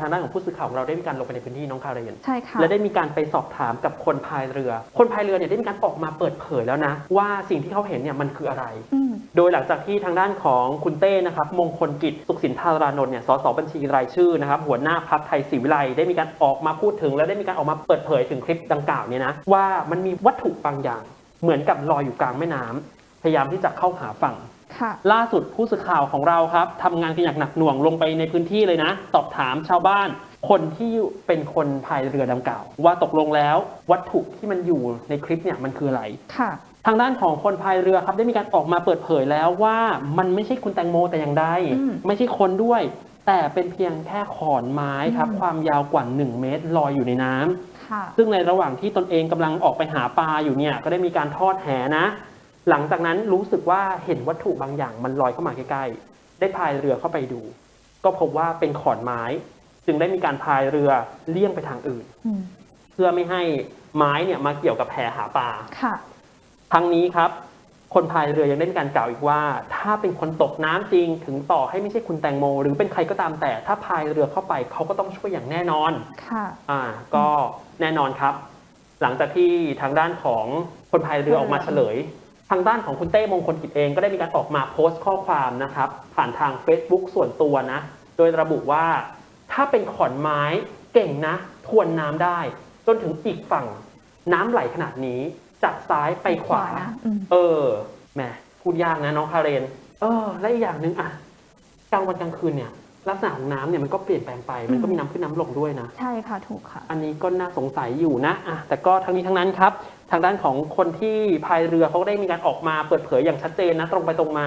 ทางด้านของผู้สื่อข่าวของเราได้มีการลงไปในพื้นที่น้องคาเรนใช่ค่ะและได้มีการไปสอบถามกับคนพายเรือ คนพายเรือเนี่ยได้มีการออกมาเปิดเผยแล้วนะ ว่าสิ่งที่เขาเห็นเนี่ยมันคืออะไรอืมโดยหลังจากที่ทางด้านของคุณเต้นะครับมงคลกิจสุขสินธารานนท์เนี่ยสสบัญชีรายชื่อนะครับหัวหน้าพักไทยศรีวิไลได้มีการออกมาพูดถึง และได้มีการออกมาเปิดเผยถึงคลิปดังกล่าวเนี่ยนะว่ามันมีวัตถุบางอย่าง เหมือนกับลอยอยู่กลางแม่น้ำพยายามที่จะเข้าหาฝั่ง ค่ะ ล่าสุดผู้สื่อข่าวของเราครับทำงานกันอย่างหนักหน่วงลงไปในพื้นที่เลยนะ สอบถามชาวบ้าน คนที่เป็นคนพายเรือดังกล่าว ว่าตกลงแล้ววัตถุที่มันอยู่ในคลิปเนี่ยมันคืออะไร ค่ะ ทางด้านของคนพายเรือครับได้มีการออกมาเปิดเผยแล้วว่ามันไม่ใช่คุณแตงโมแต่อย่างใดอืม ไม่ใช่คนด้วย แต่เป็นเพียงแค่ขอนไม้ครับอืมความยาวกว่า 1 เมตรลอยอยู่ในน้ำ ค่ะ ซึ่งในระหว่างที่ตนเองกำลังออกไปหาปลาอยู่เนี่ยก็ได้มีการทอดแหนะ หลังจากนั้นรู้สึกว่าเห็นวัตถุบางอย่างมันลอยเข้ามาใกล้ๆ ได้พายเรือเข้าไปดู ก็พบว่าเป็นขอนไม้ จึงได้มีการพายเรือเลี่ยงไปทางอื่นอืมเพื่อไม่ให้ไม้เนี่ยมาเกี่ยวกับแพหาปลาค่ะทั้งนี้ครับ คนพายเรือยังได้มีการกล่าวอีกว่า ถ้าเป็นคนตกน้ำจริงถึงต่อให้ไม่ใช่คุณแตงโม หรือเป็นใครก็ตามแต่ ถ้าพายเรือเข้าไปเขาก็ต้องช่วยอย่างแน่นอนค่ะอ่า ก็แน่นอนครับ หลังจากที่ทางด้านของคนพายเรือออกมาเฉลย ทางด้านของคุณเต้มงคลกิจเองก็ได้มีการออกมาโพสต์ข้อความนะครับผ่านทาง Facebook ส่วนตัวนะ โดยระบุว่า ถ้าเป็นขอนไม้เก่งนะทวนน้ำได้ จนถึงอีกฝั่งน้ำไหลขนาดนี้ จากซ้ายไปขวานะอืม เออแหมพูดยากนะน้องคาเรน เออ และอีกอย่างหนึ่งอะกลางวันกลางคืนเนี่ย ลักษณะของน้ำเนี่ยมันก็เปลี่ยนแปลงไป มันก็มีน้ำขึ้นน้ำลงด้วยนะ ใช่ค่ะถูกค่ะ อันนี้ก็น่าสงสัยอยู่นะอะแต่ก็ทั้งนี้ทั้งนั้นครับ ทางด้านของคนที่พายเรือเขาก็ได้มีการออกมาเปิดเผยอย่างชัดเจนนะตรงไปตรงมา